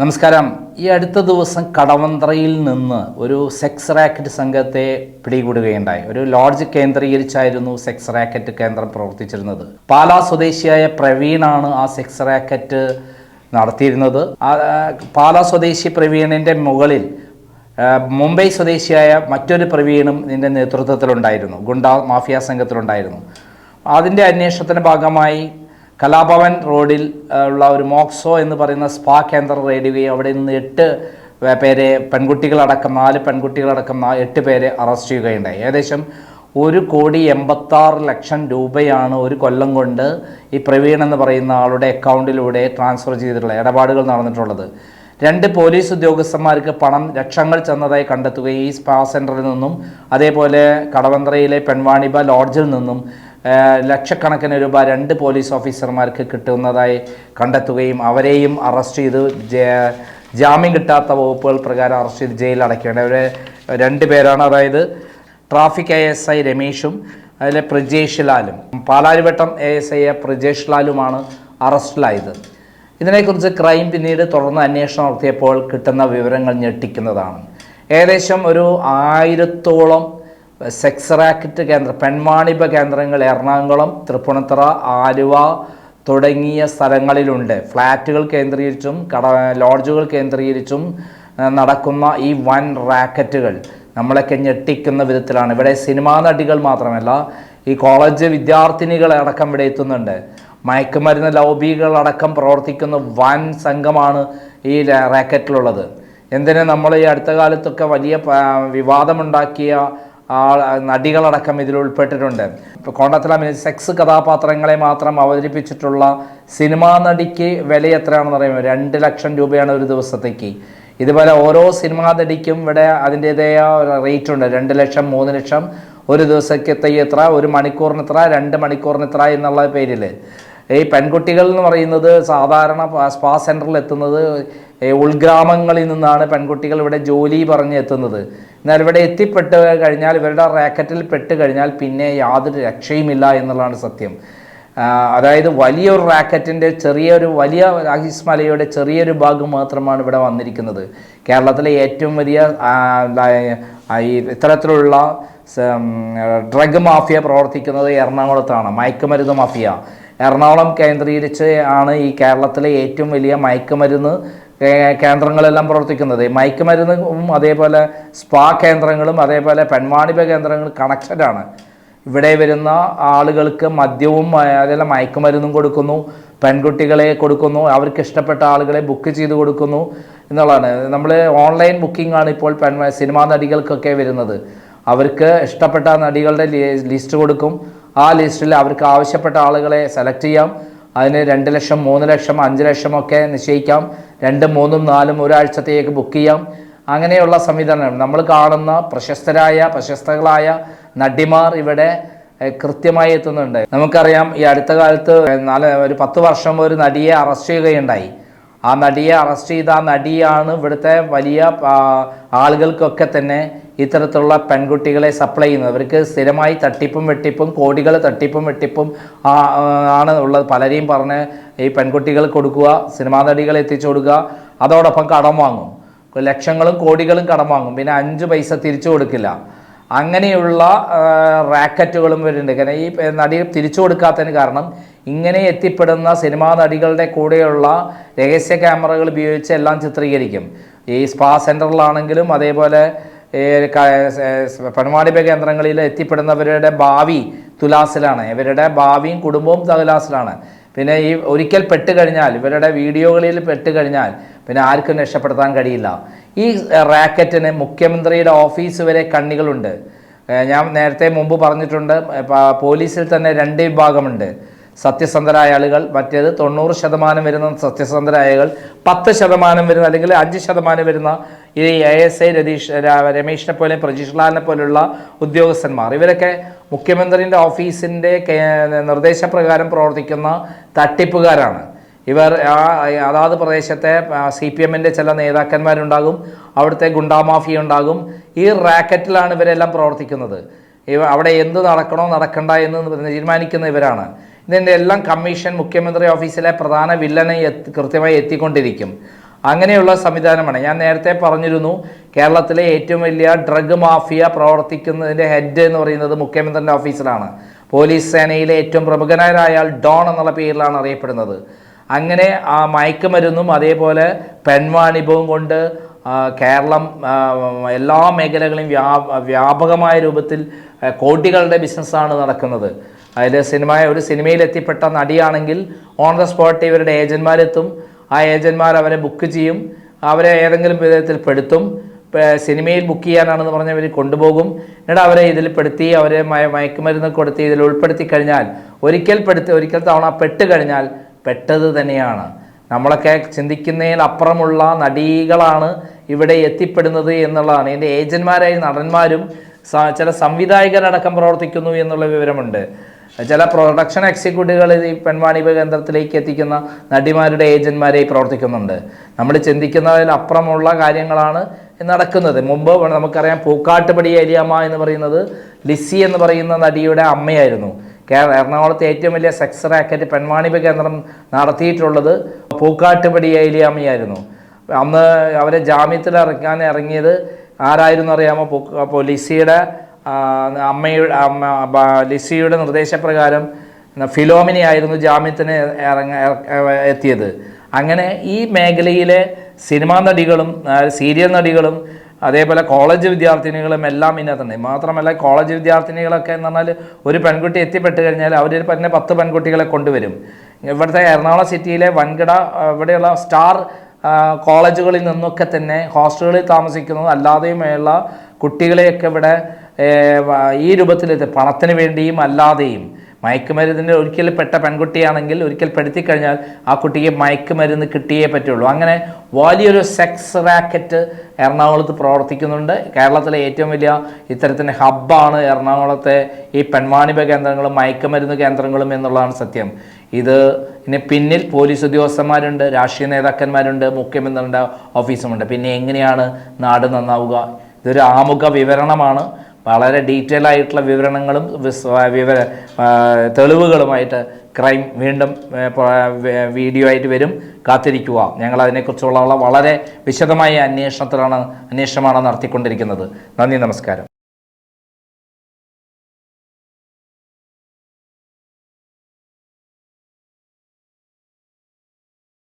നമസ്കാരം. ഈ അടുത്ത ദിവസം കടവന്ത്രയിൽ നിന്ന് ഒരു സെക്സ് റാക്കറ്റ് സംഘത്തെ പിടികൂടുകയുണ്ടായി. ഒരു ലോഡ്ജ് കേന്ദ്രീകരിച്ചായിരുന്നു സെക്സ് റാക്കറ്റ് കേന്ദ്രം പ്രവർത്തിച്ചിരുന്നത്. പാലാ സ്വദേശിയായ പ്രവീണാണ് ആ സെക്സ് റാക്കറ്റ് നടത്തിയിരുന്നത്. പാലാ സ്വദേശി പ്രവീണിന്റെ മുകളിൽ മുംബൈ സ്വദേശിയായ മറ്റൊരു പ്രവീണും ഇതിന്റെ നേതൃത്വത്തിലുണ്ടായിരുന്നു. ഗുണ്ട മാഫിയ സംഘത്തിലുണ്ടായിരുന്നു. അതിന്റെ അന്വേഷണത്തിന്റെ ഭാഗമായി കലാഭവൻ റോഡിൽ ഉള്ള ഒരു മോക്സോ എന്ന് പറയുന്ന സ്പാ കേന്ദ്രം റെയ്ഡുകയും അവിടെ നിന്ന് എട്ട് പേരെ പെൺകുട്ടികളടക്കം നാല് പെൺകുട്ടികളടക്കം എട്ട് പേരെ അറസ്റ്റ് ചെയ്യുകയുണ്ടായി. ഏകദേശം ഒരു കോടി എൺപത്താറ് ലക്ഷം രൂപയാണ് ഒരു കൊല്ലം കൊണ്ട് ഈ പ്രവീൺ എന്ന് പറയുന്ന ആളുടെ അക്കൗണ്ടിലൂടെ ട്രാൻസ്ഫർ ചെയ്തിട്ടുള്ള ഇടപാടുകൾ നടന്നിട്ടുള്ളത്. രണ്ട് പോലീസ് ഉദ്യോഗസ്ഥന്മാർക്ക് പണം ലക്ഷങ്ങൾ ചെന്നതായി കണ്ടെത്തുകയും ഈ സ്പാ സെന്ററിൽ നിന്നും അതേപോലെ കടവന്ത്രയിലെ പെൺവാണിബ ലോഡ്ജിൽ നിന്നും ലക്ഷക്കണക്കിന് രൂപ രണ്ട് പോലീസ് ഓഫീസർമാർക്ക് കിട്ടുന്നതായി കണ്ടെത്തുകയും അവരെയും അറസ്റ്റ് ചെയ്ത് ജാമ്യം കിട്ടാത്ത വകുപ്പുകൾ പ്രകാരം അറസ്റ്റ് ചെയ്ത് ജയിലിൽ അടയ്ക്കേണ്ടത് അവരെ രണ്ട് പേരാണ്. അതായത് ട്രാഫിക് ഐ എസ് ഐ രമേഷും അതിലെ Prajesh ലാലും. Palarivattom A S I Prajesh ലാലുമാണ് അറസ്റ്റിലായത്. ഇതിനെക്കുറിച്ച് ക്രൈം പിന്നീട് തുടർന്ന് അന്വേഷണം നടത്തിയപ്പോൾ കിട്ടുന്ന വിവരങ്ങൾ ഞെട്ടിക്കുന്നതാണ്. ഏകദേശം ഒരു ആയിരത്തോളം സെക്സ് റാക്കറ്റ് കേന്ദ്ര പെൺവാണിഭ കേന്ദ്രങ്ങൾ എറണാകുളം തൃപ്പൂണിത്തറ ആലുവ തുടങ്ങിയ സ്ഥലങ്ങളിലുണ്ട്. ഫ്ലാറ്റുകൾ കേന്ദ്രീകരിച്ചും കട ലോഡ്ജുകൾ കേന്ദ്രീകരിച്ചും നടക്കുന്ന ഈ വൻ റാക്കറ്റുകൾ നമ്മളൊക്കെ ഞെട്ടിക്കുന്ന വിധത്തിലാണ്. ഇവിടെ സിനിമാ നടികൾ മാത്രമല്ല ഈ കോളേജ് വിദ്യാർത്ഥിനികൾ അടക്കം ഇവിടെ എത്തുന്നുണ്ട്. മയക്കുമരുന്ന് ലോബികളടക്കം പ്രവർത്തിക്കുന്ന വൻ സംഘമാണ് ഈ റാക്കറ്റിലുള്ളത്. എന്തിന് നമ്മൾ ഈ അടുത്ത കാലത്തൊക്കെ വലിയ വിവാദമുണ്ടാക്കിയ ആ നടികളടക്കം ഇതിൽ ഉൾപ്പെട്ടിട്ടുണ്ട്. ഇപ്പോൾ കോണ്ടത്തില സെക്സ് കഥാപാത്രങ്ങളെ മാത്രം അവതരിപ്പിച്ചിട്ടുള്ള സിനിമാ നടിക്ക് വില എത്രയാണെന്ന് പറയുമ്പോൾ രണ്ട് ലക്ഷം രൂപയാണ് ഒരു ദിവസത്തേക്ക്. ഇതുപോലെ ഓരോ സിനിമാ നടിക്കും ഇവിടെ അതിന്റെതായ റേറ്റ് ഉണ്ട്. രണ്ട് ലക്ഷം മൂന്ന് ലക്ഷം ഒരു ദിവസത്തെ എത്ര ഒരു മണിക്കൂറിന് എത്ര രണ്ട് മണിക്കൂറിന് എത്ര എന്നുള്ള പേരിൽ ഈ പെൺകുട്ടികൾ എന്ന് പറയുന്നത് സാധാരണ സ്പാ സെന്ററിൽ എത്തുന്നത് ഉൾഗ്രാമങ്ങളിൽ നിന്നാണ് പെൺകുട്ടികൾ ഇവിടെ ജോലി പറഞ്ഞ് എത്തുന്നത്. എന്നാൽ ഇവിടെ എത്തിപ്പെട്ട് കഴിഞ്ഞാൽ ഇവരുടെ റാക്കറ്റിൽ പെട്ട് കഴിഞ്ഞാൽ പിന്നെ യാതൊരു രക്ഷയുമില്ല എന്നുള്ളതാണ് സത്യം. അതായത് വലിയൊരു റാക്കറ്റിന്റെ ചെറിയൊരു വലിയ രാജീസ് മലയുടെ ചെറിയൊരു ഭാഗം മാത്രമാണ് ഇവിടെ വന്നിരിക്കുന്നത്. കേരളത്തിലെ ഏറ്റവും വലിയ ഈ ഇത്തരത്തിലുള്ള ഡ്രഗ് മാഫിയ പ്രവർത്തിക്കുന്നത് എറണാകുളത്താണ് മയക്കുമരുന്ന് മാഫിയ. എറണാകുളം കേന്ദ്രീകരിച്ച് ആണ് ഈ കേരളത്തിലെ ഏറ്റവും വലിയ മയക്കുമരുന്ന് കേന്ദ്രങ്ങളെല്ലാം പ്രവർത്തിക്കുന്നത്. മയക്കുമരുന്നും അതേപോലെ സ്പാ കേന്ദ്രങ്ങളും അതേപോലെ പെൺവാണിഭ കേന്ദ്രങ്ങളും കണക്ഷനാണ് ഇവിടെ വരുന്ന ആളുകൾക്ക് മദ്യവും അതെല്ലാം മയക്കുമരുന്നും കൊടുക്കുന്നു പെൺകുട്ടികളെ കൊടുക്കുന്നു അവർക്ക് ഇഷ്ടപ്പെട്ട ആളുകളെ ബുക്ക് ചെയ്ത് കൊടുക്കുന്നു എന്നുള്ളതാണ്. നമ്മൾ ഓൺലൈൻ ബുക്കിംഗ് ആണ് ഇപ്പോൾ പെൺ സിനിമാ നടികൾക്കൊക്കെ വരുന്നത്. അവർക്ക് ഇഷ്ടപ്പെട്ട നടികളുടെ ലിസ്റ്റ് കൊടുക്കും. ആ ലിസ്റ്റിൽ അവർക്ക് ആവശ്യപ്പെട്ട ആളുകളെ സെലക്ട് ചെയ്യാം. അതിന് രണ്ട് ലക്ഷം മൂന്ന് ലക്ഷം അഞ്ച് ലക്ഷം ഒക്കെ നിശ്ചയിക്കാം. രണ്ടും മൂന്നും നാലും ഒരാഴ്ചത്തേക്ക് ബുക്ക് ചെയ്യാം. അങ്ങനെയുള്ള സംവിധാനം നമ്മൾ കാണുന്ന പ്രശസ്തരായ പ്രശസ്തകളായ നടിമാർ ഇവിടെ കൃത്യമായി എത്തുന്നുണ്ട്. നമുക്കറിയാം ഈ അടുത്ത കാലത്ത് നാല് ഒരു പത്ത് വർഷം ഒരു നടിയെ അറസ്റ്റ് ചെയ്യുകയുണ്ടായി. ആ നടിയെ അറസ്റ്റ് ചെയ്ത ആ നടിയാണ് ഇവിടുത്തെ വലിയ ആളുകൾക്കൊക്കെ തന്നെ ഇത്തരത്തിലുള്ള പെൺകുട്ടികളെ സപ്ലൈ ചെയ്യുന്നത്. അവർക്ക് സ്ഥിരമായി തട്ടിപ്പും വെട്ടിപ്പും കോടികൾ തട്ടിപ്പും വെട്ടിപ്പും ആണ് ഉള്ളത്. പലരെയും പറഞ്ഞ് ഈ പെൺകുട്ടികൾ കൊടുക്കുക സിനിമാ നടികൾ എത്തിച്ചു കൊടുക്കുക അതോടൊപ്പം കടം വാങ്ങും. ലക്ഷങ്ങളും കോടികളും കടം വാങ്ങും. പിന്നെ അഞ്ച് പൈസ തിരിച്ചു കൊടുക്കില്ല. അങ്ങനെയുള്ള റാക്കറ്റുകളും വരുന്നുണ്ട്. കാരണം ഈ നടി തിരിച്ചു കൊടുക്കാത്തതിന് കാരണം ഇങ്ങനെ എത്തിപ്പെടുന്ന സിനിമാ നടികളുടെ കൂടെയുള്ള രഹസ്യ ക്യാമറകൾ ഉപയോഗിച്ച് എല്ലാം ചിത്രീകരിക്കും. ഈ സ്പാ സെന്ററിലാണെങ്കിലും അതേപോലെ സ- കേന്ദ്രങ്ങളിൽ എത്തിപ്പെടുന്നവരുടെ ഭാവി തുലാസിലാണ്. ഇവരുടെ ഭാവിയും കുടുംബവും തുലാസിലാണ്. പിന്നെ ഈ ഒരിക്കൽ പെട്ട് കഴിഞ്ഞാൽ ഇവരുടെ വീഡിയോകളിൽ പെട്ട് കഴിഞ്ഞാൽ പിന്നെ ആർക്കും രക്ഷപ്പെടുത്താൻ കഴിയില്ല. ഈ റാക്കറ്റിന് മുഖ്യമന്ത്രിയുടെ ഓഫീസ് വരെ കണ്ണികളുണ്ട്. ഞാൻ നേരത്തെ മുമ്പ് പറഞ്ഞിട്ടുണ്ട് പോലീസിൽ തന്നെ രണ്ട് വിഭാഗമുണ്ട്. സത്യസന്ധരായ ആളുകൾ മറ്റേത് തൊണ്ണൂറ് ശതമാനം വരുന്ന സത്യസന്ധരായകൾ പത്ത് ശതമാനം വരുന്ന അല്ലെങ്കിൽ അഞ്ച് ശതമാനം വരുന്ന ഈ എ എസ് ഐ രതീഷ് രമേശിനെ പോലെ പ്രജീഷ് ലാലിനെ പോലുള്ള ഉദ്യോഗസ്ഥന്മാർ. ഇവരൊക്കെ മുഖ്യമന്ത്രിയുടെ ഓഫീസിന്റെ നിർദ്ദേശപ്രകാരം പ്രവർത്തിക്കുന്ന തട്ടിപ്പുകാരാണ്. ഇവർ ആ അതാത് പ്രദേശത്തെ സി പി എമ്മിന്റെ ചില നേതാക്കന്മാരുണ്ടാകും അവിടുത്തെ ഗുണ്ടാമാഫിയ ഉണ്ടാകും. ഈ റാക്കറ്റിലാണ് ഇവരെല്ലാം പ്രവർത്തിക്കുന്നത്. ഇവ അവിടെ എന്ത് നടക്കണോ നടക്കണ്ട എന്ന് തീരുമാനിക്കുന്ന ഇവരാണ്. ഇതിന്റെ എല്ലാം കമ്മീഷൻ മുഖ്യമന്ത്രി ഓഫീസിലെ പ്രധാന വില്ലനെ കൃത്യമായി എത്തിക്കൊണ്ടിരിക്കും. അങ്ങനെയുള്ള സംവിധാനമാണ്. ഞാൻ നേരത്തെ പറഞ്ഞിരുന്നു കേരളത്തിലെ ഏറ്റവും വലിയ ഡ്രഗ് മാഫിയ പ്രവർത്തിക്കുന്നതിന്റെ ഹെഡ് എന്ന് പറയുന്നത് മുഖ്യമന്ത്രിന്റെ ഓഫീസിലാണ് പോലീസ് സേനയിലെ ഏറ്റവും പ്രമുഖനായ ഡോൺ എന്നുള്ള പേരിലാണ് അറിയപ്പെടുന്നത്. അങ്ങനെ ആ മയക്കുമരുന്നും അതേപോലെ പെൺവാണിഭവും കൊണ്ട് കേരളം എല്ലാ മേഖലകളിലും വ്യാ വ്യാപകമായ രൂപത്തിൽ കോടികളുടെ ബിസിനസ്സാണ് നടക്കുന്നത്. അതിൽ സിനിമ ഒരു സിനിമയിൽ എത്തിപ്പെട്ട നടിയാണെങ്കിൽ ഓൺ ദ സ്പോട്ട് ഇവരുടെ ഏജന്റ്മാരെത്തും ആ ഏജന്റ്മാർ അവരെ ബുക്ക് ചെയ്യും. അവരെ ഏതെങ്കിലും വിധത്തിൽ പെടുത്തും. സിനിമയിൽ ബുക്ക് ചെയ്യാനാണെന്ന് പറഞ്ഞ് അവർ കൊണ്ടുപോകും. എന്നിട്ട് അവരെ ഇതിൽ പെടുത്തി അവരെ മയ മയക്കുമരുന്ന് കൊടുത്തി ഇതിൽ ഉൾപ്പെടുത്തി കഴിഞ്ഞാൽ ഒരിക്കൽ പെടുത്തി ഒരിക്കൽ തവണ പെട്ട് കഴിഞ്ഞാൽ പെട്ടത് തന്നെയാണ്. നമ്മളൊക്കെ ചിന്തിക്കുന്നതിൽ അപ്പുറമുള്ള നടീകളാണ് ഇവിടെ എത്തിപ്പെടുന്നത് എന്നുള്ളതാണ്. ഇതിന്റെ ഏജന്റ്മാരായ നടന്മാരും ചില സംവിധായകരടക്കം പ്രവർത്തിക്കുന്നു എന്നുള്ള വിവരമുണ്ട്. ചില പ്രൊഡക്ഷൻ എക്സിക്യൂട്ടീവുകൾ ഈ പെൺവാണിഭ കേന്ദ്രത്തിലേക്ക് എത്തിക്കുന്ന നടിമാരുടെ ഏജന്മാരായി പ്രവർത്തിക്കുന്നുണ്ട്. നമ്മൾ ചിന്തിക്കുന്നതിൽ അപ്പുറമുള്ള കാര്യങ്ങളാണ് നടക്കുന്നത്. മുമ്പ് നമുക്കറിയാം പൂക്കാട്ടുപടി ഏരിയമ്മ എന്ന് പറയുന്നത് ലിസി എന്ന് പറയുന്ന നടിയുടെ അമ്മയായിരുന്നു. കേരള എറണാകുളത്തെ ഏറ്റവും വലിയ സെക്സ് റാക്കറ്റ് പെൺവാണിഭ കേന്ദ്രം നടത്തിയിട്ടുള്ളത് പൂക്കാട്ടുപടി ഏലിയാമ്മയായിരുന്നു. അന്ന് അവരെ ജാമ്യത്തിൽ ഇറക്കാൻ ഇറങ്ങിയത് ആരായിരുന്നു അറിയാമോ? ലിസിയുടെ അമ്മയുടെ അമ്മ ലിസിയുടെ നിർദ്ദേശപ്രകാരം ഫിലോമിനിയായിരുന്നു ജാമ്യത്തിന് ഇറങ്ങ ഇറ- എത്തിയത്. അങ്ങനെ ഈ മേഖലയിലെ സിനിമാ നടികളും സീരിയൽ നടികളും അതേപോലെ കോളേജ് വിദ്യാർത്ഥിനികളും എല്ലാം ഇതിനകത്തുണ്ട്. മാത്രമല്ല കോളേജ് വിദ്യാർത്ഥിനികളൊക്കെ എന്ന് പറഞ്ഞാൽ ഒരു പെൺകുട്ടി എത്തിപ്പെട്ട് കഴിഞ്ഞാൽ അവർ തന്നെ പത്ത് പെൺകുട്ടികളെ കൊണ്ടുവരും. ഇവിടുത്തെ എറണാകുളം സിറ്റിയിലെ വൻകിട ഇവിടെയുള്ള സ്റ്റാർ കോളേജുകളിൽ നിന്നൊക്കെ തന്നെ ഹോസ്റ്റലുകളിൽ താമസിക്കുന്നതും അല്ലാതെയുമുള്ള കുട്ടികളെയൊക്കെ ഇവിടെ ഈ രൂപത്തിൽ പണത്തിന് വേണ്ടിയും അല്ലാതെയും മയക്കുമരുന്നിന് ഒരിക്കൽ പെട്ട പെൺകുട്ടിയാണെങ്കിൽ ഒരിക്കൽ പെടുത്തി കഴിഞ്ഞാൽ ആ കുട്ടിക്ക് മയക്കുമരുന്ന് കിട്ടിയേ പറ്റുള്ളൂ. അങ്ങനെ വലിയൊരു സെക്സ് റാക്കറ്റ് എറണാകുളത്ത് പ്രവർത്തിക്കുന്നുണ്ട്. കേരളത്തിലെ ഏറ്റവും വലിയ ഇത്തരത്തിന്റെ ഹബ്ബാണ് എറണാകുളത്തെ ഈ പെൺവാണിഭ കേന്ദ്രങ്ങളും മയക്കുമരുന്ന് കേന്ദ്രങ്ങളും എന്നുള്ളതാണ് സത്യം. ഇത് ഇതിന് പിന്നിൽ പോലീസ് ഉദ്യോഗസ്ഥന്മാരുണ്ട് രാഷ്ട്രീയ നേതാക്കന്മാരുണ്ട് മുഖ്യമന്ത്രിയുടെ ഓഫീസുമുണ്ട്. പിന്നെ എങ്ങനെയാണ് നാട് നന്നാവുക? ഇതൊരു ആമുഖ വിവരണമാണ്. വളരെ ഡീറ്റെയിൽ ആയിട്ടുള്ള വിവരണങ്ങളും വിവര തെളിവുകളുമായിട്ട് ക്രൈം വീണ്ടും വീഡിയോ ആയിട്ട് വരും. കാത്തിരിക്കുക. ഞങ്ങൾ അതിനെക്കുറിച്ചുള്ള വളരെ വിശദമായ അന്വേഷണത്തിലാണ് അന്വേഷണമാണ് നടത്തിക്കൊണ്ടിരിക്കുന്നത്. നന്ദി നമസ്കാരം.